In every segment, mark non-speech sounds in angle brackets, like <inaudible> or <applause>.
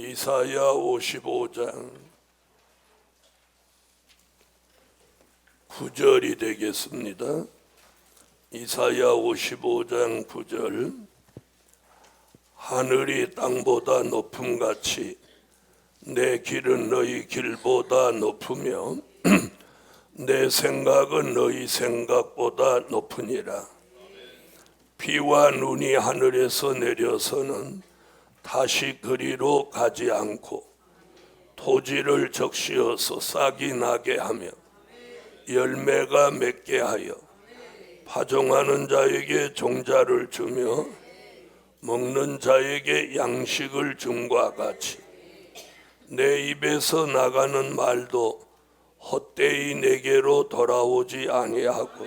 이사야 55장 9절이 되겠습니다. 이사야 55장 9절 하늘이 땅보다 높음 같이 내 길은 너희 길보다 높으며 <clears throat> 내 생각은 너희 생각보다 높으니라 비와 눈이 하늘에서 내려서는 다시 그리로 가지 않고 토지를 적시어서 싹이 나게 하며 열매가 맺게 하여 파종하는 자에게 종자를 주며 먹는 자에게 양식을 줌과 같이 내 입에서 나가는 말도 헛되이 내게로 돌아오지 아니하고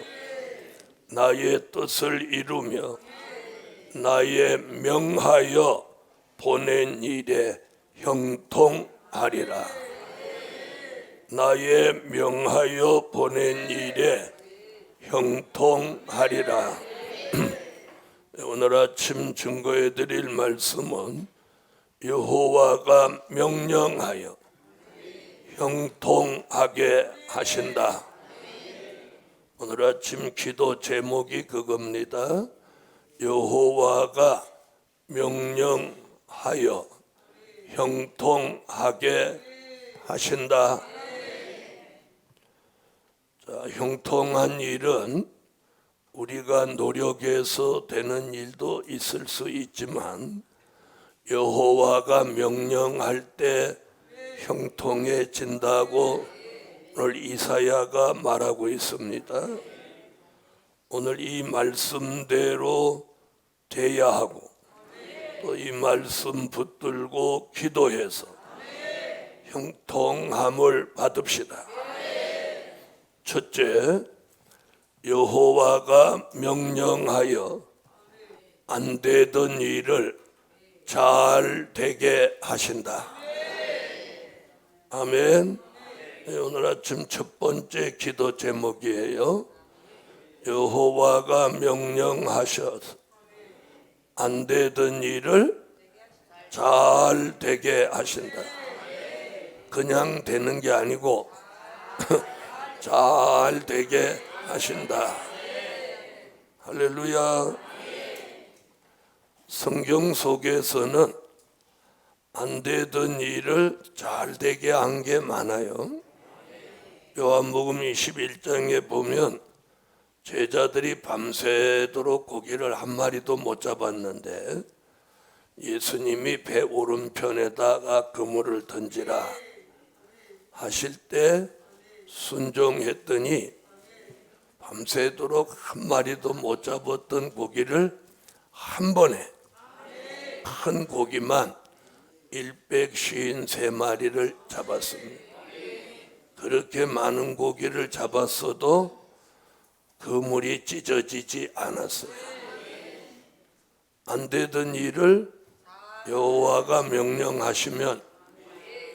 나의 뜻을 이루며 나의 명하여 보낸 일에 형통하리라. 나의 명하여 보낸 일에 형통하리라. <clears throat> 오늘 아침 증거해 드릴 말씀은 여호와가 명령하여 형통하게 하신다. 오늘 아침 기도 제목이 그겁니다. 여호와가 명령 하여 형통하게 하신다. 자, 형통한 일은 우리가 노력해서 되는 일도 있을 수 있지만 여호와가 명령할 때 형통해진다고 오늘 이사야가 말하고 있습니다. 오늘 이 말씀대로 돼야 하고 또 이 말씀 붙들고 기도해서 형통함을 받읍시다. 첫째, 여호와가 명령하여 안 되던 일을 잘 되게 하신다. 아멘. 네, 오늘 아침 첫 번째 기도 제목이에요. 여호와가 명령하셔서 안 되던 일을 잘 되게 하신다. 그냥 되는 게 아니고 <laughs> 잘 되게 하신다. 할렐루야. 성경 속에서는 안 되던 일을 잘 되게 한 게 많아요. 요한복음 21장에 보면 제자들이 밤새도록 고기를 한 마리도 못 잡았는데 예수님이 배 오른편에다가 그물을 던지라 하실 때 순종했더니 밤새도록 한 마리도 못 잡았던 고기를 한 번에 큰 고기만 153마리를 잡았습니다. 그렇게 많은 고기를 잡았어도 그물이 찢어지지 않았어요. 안 되던 일을 여호와가 명령하시면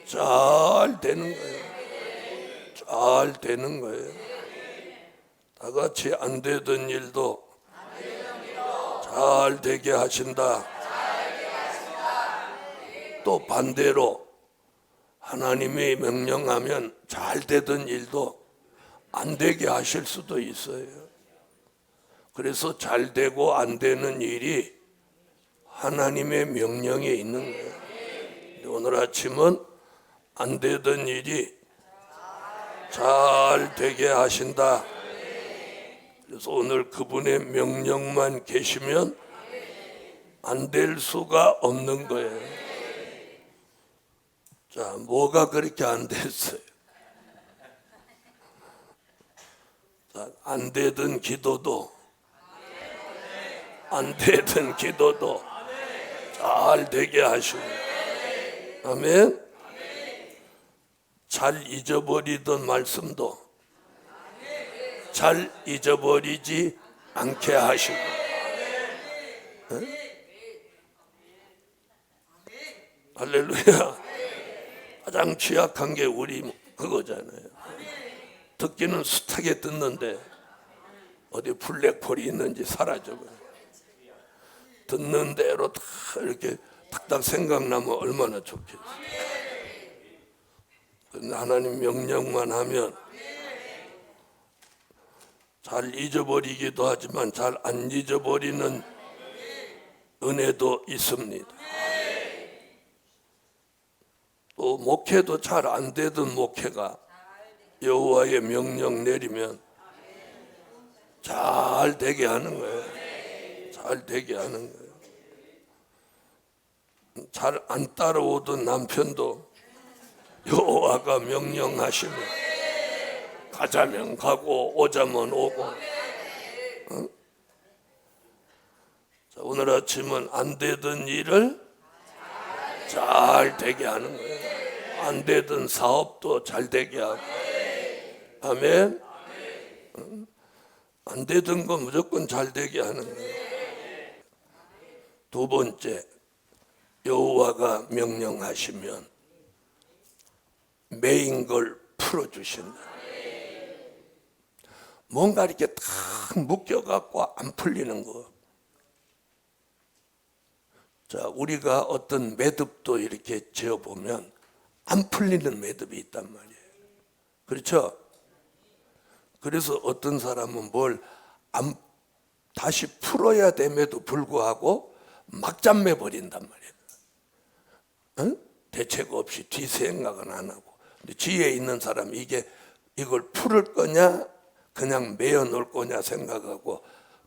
잘 되는 거예요. 잘 되는 거예요. 다 같이 안 되던 일도 잘 되게 하신다. 또 반대로 하나님이 명령하면 잘 되던 일도 안 되게 하실 수도 있어요. 그래서 잘 되고 안 되는 일이 하나님의 명령에 있는 거예요. 오늘 아침은 안 되던 일이 잘 되게 하신다. 그래서 오늘 그분의 명령만 계시면 안 될 수가 없는 거예요. 자, 뭐가 그렇게 안 됐어요? 자, 안 되던 기도도, 안 되던 기도도 잘 되게 하시고, 아멘. 잘 잊어버리던 말씀도 잘 잊어버리지 않게 하시고, 에? 할렐루야. 가장 취약한 게 우리 그거잖아요. 듣기는 숱하게 듣는데 어디 블랙홀이 있는지 사라져버려. 듣는 대로 다 이렇게 다 딱딱 생각나면 얼마나 좋겠어. 하나님 명령만 하면 잘 잊어버리기도 하지만 잘 안 잊어버리는 은혜도 있습니다. 또 목회도 잘 안 되던 목회가 여호와의 명령 내리면 잘 되게 하는 거예요. 잘 되게 하는 거예요. 잘 안 따라오던 남편도 여호와가 명령하시면 가자면 가고 오자면 오고. 어? 자, 오늘 아침은 안 되던 일을 잘 되게 하는 거예요. 안 되던 사업도 잘 되게 하고. 아멘. 어? 안 되던 거 무조건 잘 되게 하는 거예요. 두 번째, 여호와가 명령하시면 매인 걸 풀어주신다. 뭔가 이렇게 탁 묶여갖고 안 풀리는 거. 자, 우리가 어떤 매듭도 이렇게 지어보면 안 풀리는 매듭이 있단 말이에요. 그렇죠? 그래서 어떤 사람은 뭘 안, 다시 풀어야 됨에도 불구하고 막 잠매 버린단 말이에요. 응? 대책 없이 뒤 생각은 안 하고. 근데 지혜 있는 사람 이게 이걸 풀을 거냐 그냥 매어 놓을 거냐 생각하고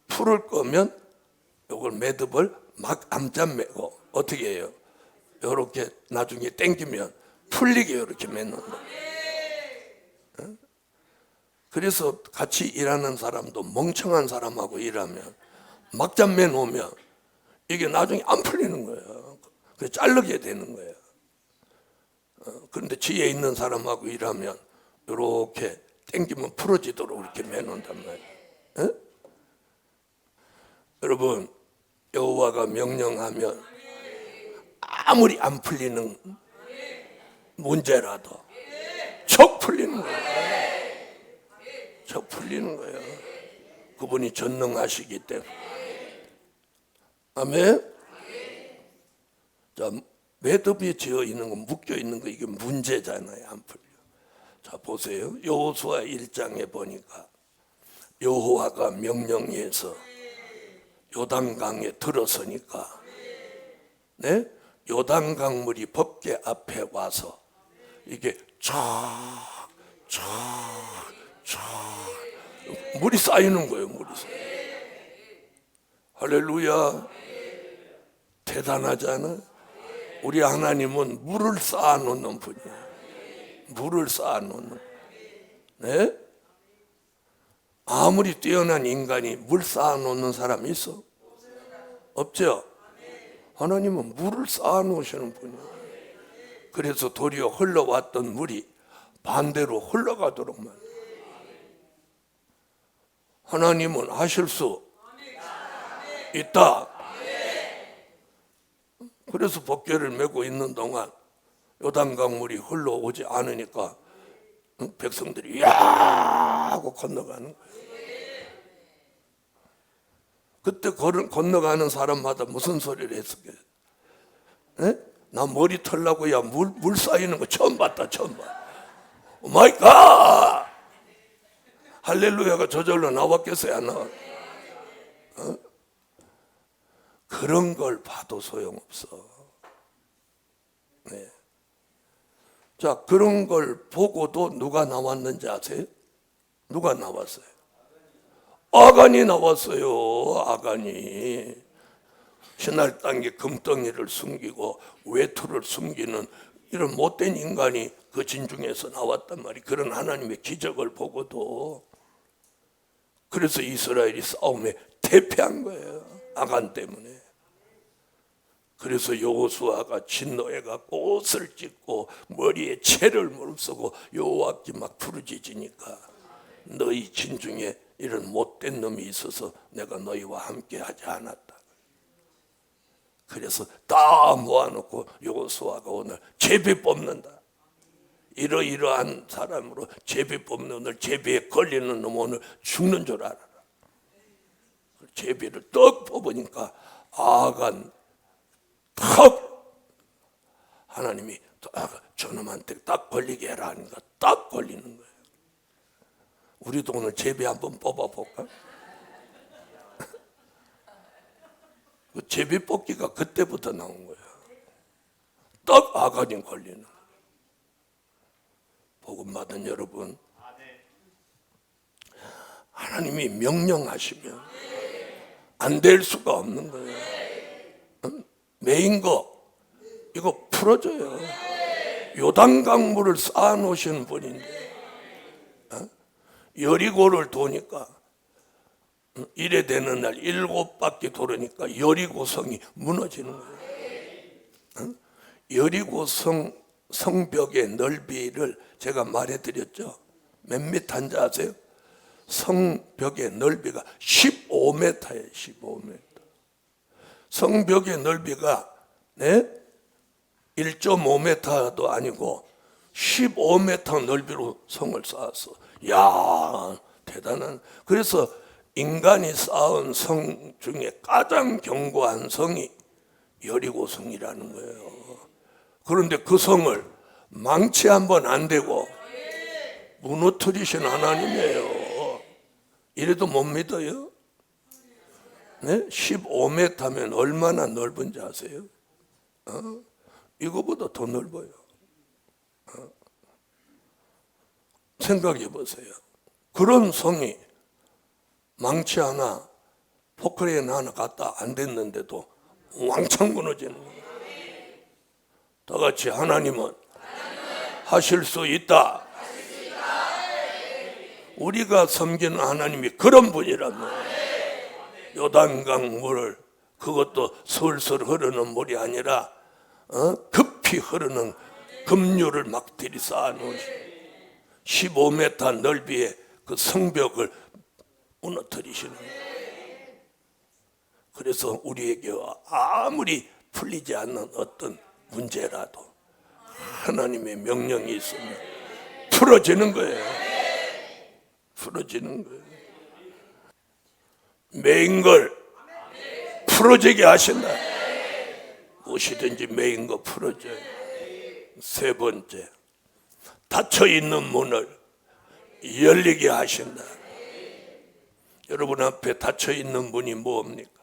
풀을 거면 이걸 매듭을 막 암잠 매고 어떻게 해요? 이렇게 나중에 땡기면 풀리게 이렇게 맺는다. 응? 그래서 같이 일하는 사람도 멍청한 사람하고 일하면 막잠 매놓으면 이게 나중에 안 풀리는 거예요. 그래서 자르게 되는 거예요. 어, 그런데 지혜 있는 사람하고 일하면 이렇게 땡기면 풀어지도록 이렇게 매놓는단 말이에요. 에? 여러분 여호와가 명령하면 아무리 안 풀리는 문제라도 척 풀리는 거예요. 척 풀리는 거예요. 그분이 전능하시기 때문에. 아멘. 자, 매듭이 지어 있는 거, 묶여 있는 거 이게 문제잖아요. 안 풀려. 자, 보세요. 여호수아 1장에 보니까 여호와가 명령해서 요단강에 들어서니까 네? 요단 강물이 법계 앞에 와서 이게 쫙, 쫙, 쫙 물이 쌓이는 거예요. 물이 할렐루야. 대단하잖아. 우리 하나님은 물을 쌓아놓는 분이야. 물을 쌓아놓는. 네? 아무리 뛰어난 인간이 물 쌓아놓는 사람 있어? 없죠? 하나님은 물을 쌓아놓으시는 분이야. 그래서 도리어 흘러왔던 물이 반대로 흘러가도록 만. 하나님은 하실 수 있다. 그래서 법궤를 메고 있는 동안 요단강 물이 흘러오지 않으니까 백성들이 야 하고 건너가는. 그때 건너가는 사람마다 무슨 소리를 했을까요? 에? 나 머리 털라고 야 물 물 쌓이는 거 처음 봤다 처음 봐. 오 마이 갓! 할렐루야가 저절로 나왔겠어요 안 나와? 어? 그런 걸 봐도 소용없어. 네. 자, 그런 걸 보고도 누가 나왔는지 아세요? 누가 나왔어요? 아간이 나왔어요. 아간이. 신할 땅에 금덩이를 숨기고 외투를 숨기는 이런 못된 인간이 그 진중에서 나왔단 말이 그런 하나님의 기적을 보고도 그래서 이스라엘이 싸움에 대패한 거예요. 아간 때문에. 그래서 여호수아가 진노해가 옷을 찢고 머리에 채를 물쓰고 여호와께 막 부르짖으니까 너희 진중에 이런 못된 놈이 있어서 내가 너희와 함께 하지 않았다. 그래서 다 모아놓고 여호수아가 오늘 제비 뽑는다. 이러이러한 사람으로 제비 뽑는 오늘 제비에 걸리는 놈 오늘 죽는 줄 알아라. 제비를 떡 뽑으니까 아간 턱 하나님이 딱 저놈한테 딱 걸리게 해라 하니까 딱 걸리는 거예요. 우리도 오늘 제비 한번 뽑아볼까? <laughs> 그 제비 뽑기가 그때부터 나온 거야. 딱 아가님 걸리는. 복음 받은 여러분, 하나님이 명령하시면 안 될 수가 없는 거예요. 응? 메인 거 이거 풀어줘요. 요단강 물을 쌓아 놓으시는 분인데 어? 여리고를 도니까 어? 이래 되는 날 일곱 바퀴 도르니까 여리고성이 무너지는 거예요. 어? 여리고성 성벽의 넓이를 제가 말해드렸죠. 몇 미터인지 아세요? 성벽의 넓이가 15m예요. 15m. 성벽의 넓이가 네? 1.5m도 아니고 15m 넓이로 성을 쌓았어. 야 대단한. 그래서 인간이 쌓은 성 중에 가장 견고한 성이 여리고 성이라는 거예요. 그런데 그 성을 망치 한번 안 되고 무너뜨리신 하나님이에요. 이래도 못 믿어요? 네? 15m면 얼마나 넓은지 아세요? 어? 이거보다 더 넓어요. 어? 생각해 보세요. 그런 성이 망치 하나, 포크레인 하나 갖다 안 됐는데도 왕창 무너지는 거예요. 다 같이 하나님은 하실 수 있다. 우리가 섬기는 하나님이 그런 분이라면 요단강 물을 그것도 솔솔 흐르는 물이 아니라 어? 급히 흐르는 급류를 막 들이쌓아 놓으시 15m 넓이의 그 성벽을 무너뜨리시는. 그래서 우리에게 아무리 풀리지 않는 어떤 문제라도 하나님의 명령이 있으면 풀어지는 거예요. 풀어지는 거예요. 메인 걸 풀어지게 하신다. 무엇이든지 메인 거 풀어줘요. 세 번째, 닫혀 있는 문을 열리게 하신다. 여러분 앞에 닫혀 있는 문이 뭡니까?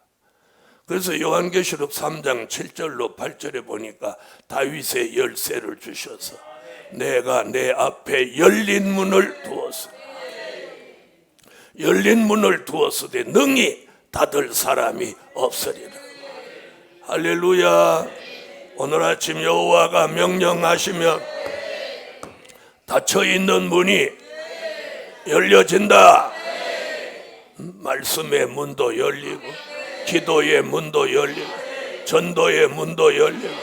그래서 요한계시록 3장 7절로 8절에 보니까 다윗의 열쇠를 주셔서 내가 내 앞에 열린 문을 두었어. 열린 문을 두었으되 능히 닫을 사람이 없으리라. 할렐루야. 오늘 아침 여호와가 명령하시면 닫혀 있는 문이 열려진다. 말씀의 문도 열리고 기도의 문도 열리고 전도의 문도 열리고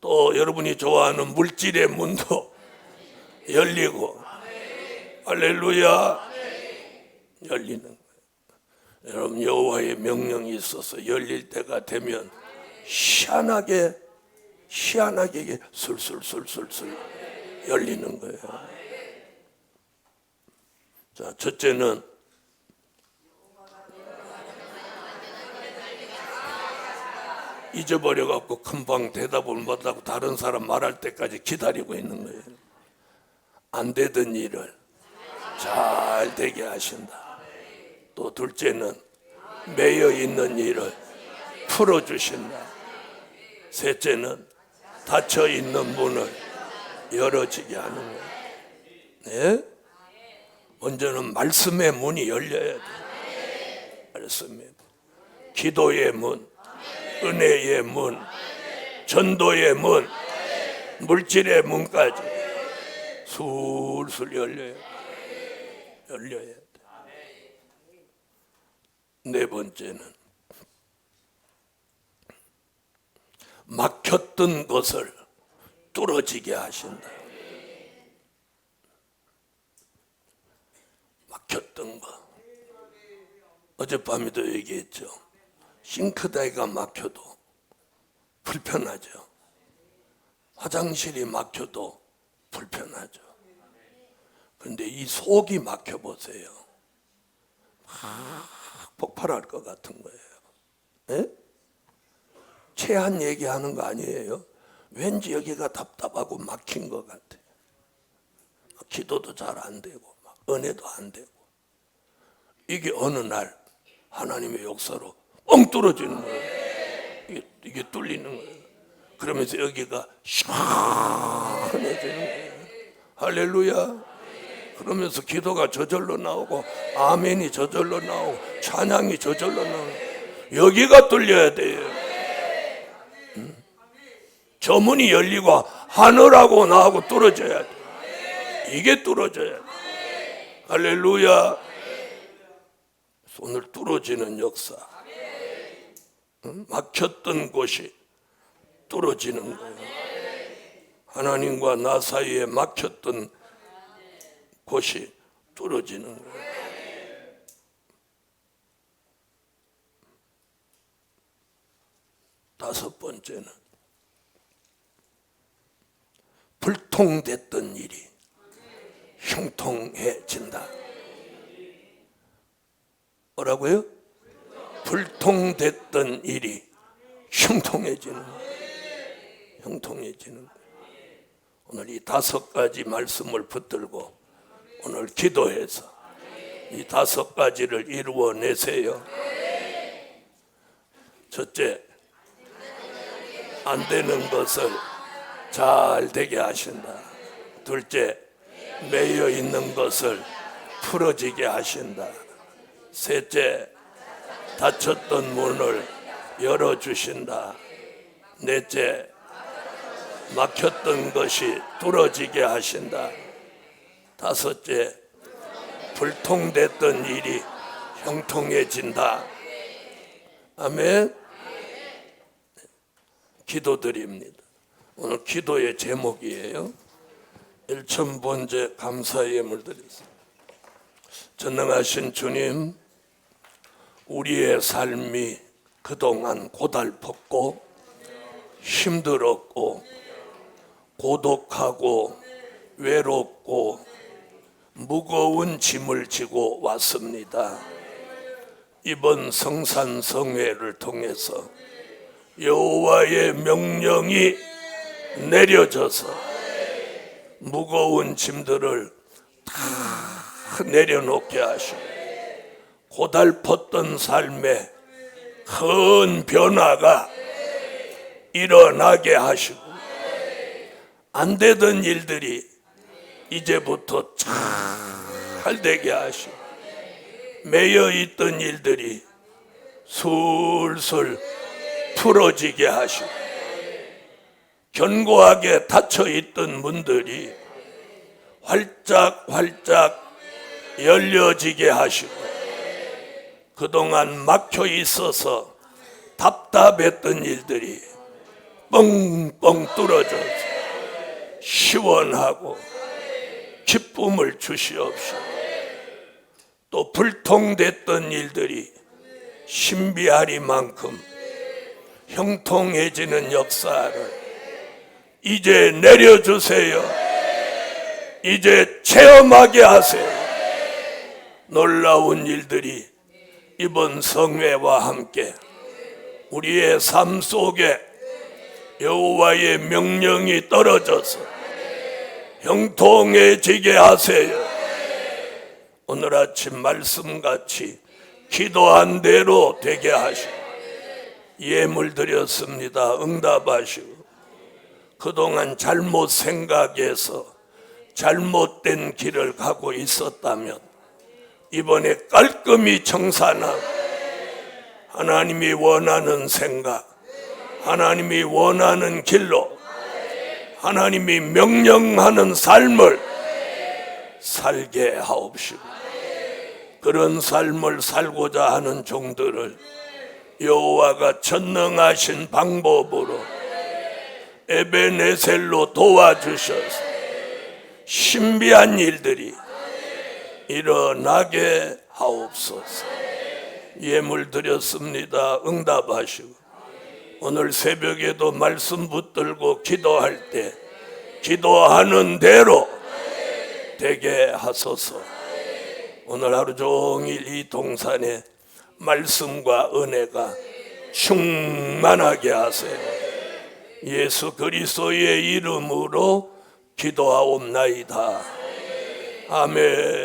또 여러분이 좋아하는 물질의 문도 열리고 할렐루야 열리는 거예요. 여러분 여호와의 명령이 있어서 열릴 때가 되면 희한하게 희한하게 술술술술술 열리는 거예요. 자 첫째는 잊어버려 갖고 금방 대답을 못하고 다른 사람 말할 때까지 기다리고 있는 거예요. 안 되던 일을 잘 되게 하신다. 또 둘째는 매여 있는 일을 풀어 주신다. 셋째는 닫혀 있는 문을 열어지게 하는 거예요. 네? 먼저는 말씀의 문이 열려야 돼. 말씀의 문. 기도의 문, 은혜의 문, 전도의 문, 물질의 문까지 술술 열려야 돼. 열려야 돼. 네 번째는 막혔던 것을 뚫어지게 하신다. 막혔던 거. 어젯밤에도 얘기했죠. 싱크대가 막혀도 불편하죠. 화장실이 막혀도 불편하죠. 그런데 이 속이 막혀 보세요. 막 폭발할 것 같은 거예요. 예? 체한 얘기하는 거 아니에요. 왠지 여기가 답답하고 막힌 것 같아. 기도도 잘 안 되고 막 은혜도 안 되고 이게 어느 날 하나님의 역사로 뻥 뚫어지는 거예요. 이게, 이게 뚫리는 거예요. 그러면서 여기가 시원해지는 거예요. 할렐루야. 그러면서 기도가 저절로 나오고 아멘이 저절로 나오고 찬양이 저절로 나오고 여기가 뚫려야 돼요. 음. 저 문이 열리고 하늘하고 나하고 뚫어져야 돼. 이게 뚫어져야 돼. 할렐루야. 손을 뚫어지는 역사. 응? 막혔던 곳이 뚫어지는 거예요. 하나님과 나 사이에 막혔던 곳이 뚫어지는 거예요. 다섯 번째는 불통됐던 일이 형통해진다. 뭐라고요? 불통됐던 일이 형통해지는. 형통해지는. 오늘 이 다섯 가지 말씀을 붙들고 오늘 기도해서 이 다섯 가지를 이루어내세요. 첫째, 안 되는 것을 잘 되게 하신다. 둘째, 매여 있는 것을 풀어지게 하신다. 셋째, 닫혔던 문을 열어주신다. 넷째, 막혔던 것이 뚫어지게 하신다. 다섯째, 불통됐던 일이 형통해진다. 아멘. 기도드립니다. 오늘 기도의 제목이에요. 일천번째 감사의 예물 드렸습니다. 전능하신 주님, 우리의 삶이 그동안 고달팠고 힘들었고 고독하고 외롭고 무거운 짐을 지고 왔습니다. 이번 성산성회를 통해서 여호와의 명령이 내려져서 무거운 짐들을 다 내려놓게 하시고 고달팠던 삶에 큰 변화가 일어나게 하시고 안 되던 일들이 이제부터 잘 되게 하시고 매여 있던 일들이 술술 풀어지게 하시고 견고하게 닫혀 있던 문들이 활짝 활짝 열려지게 하시고 그동안 막혀 있어서 답답했던 일들이 뻥뻥 뚫어져서 시원하고 기쁨을 주시옵시고 또 불통됐던 일들이 신비하리만큼 형통해지는 역사를 이제 내려주세요. 이제 체험하게 하세요. 놀라운 일들이 이번 성회와 함께 우리의 삶 속에 여호와의 명령이 떨어져서 형통해지게 하세요. 오늘 아침 말씀같이 기도한 대로 되게 하시고 예물 드렸습니다. 응답하시고 그동안 잘못 생각해서 잘못된 길을 가고 있었다면 이번에 깔끔히 청산하고 하나님이 원하는 생각, 하나님이 원하는 길로 하나님이 명령하는 삶을 살게 하옵시고 그런 삶을 살고자 하는 종들을 여호와가 전능하신 방법으로 에베네셀로 도와주셔서 신비한 일들이 일어나게 하옵소서. 예물 드렸습니다. 응답하시고 오늘 새벽에도 말씀 붙들고 기도할 때 기도하는 대로 되게 하소서. 오늘 하루 종일 이 동산에 말씀과 은혜가 충만하게 하세요. 예수 그리스도의 이름으로 기도하옵나이다. 아멘.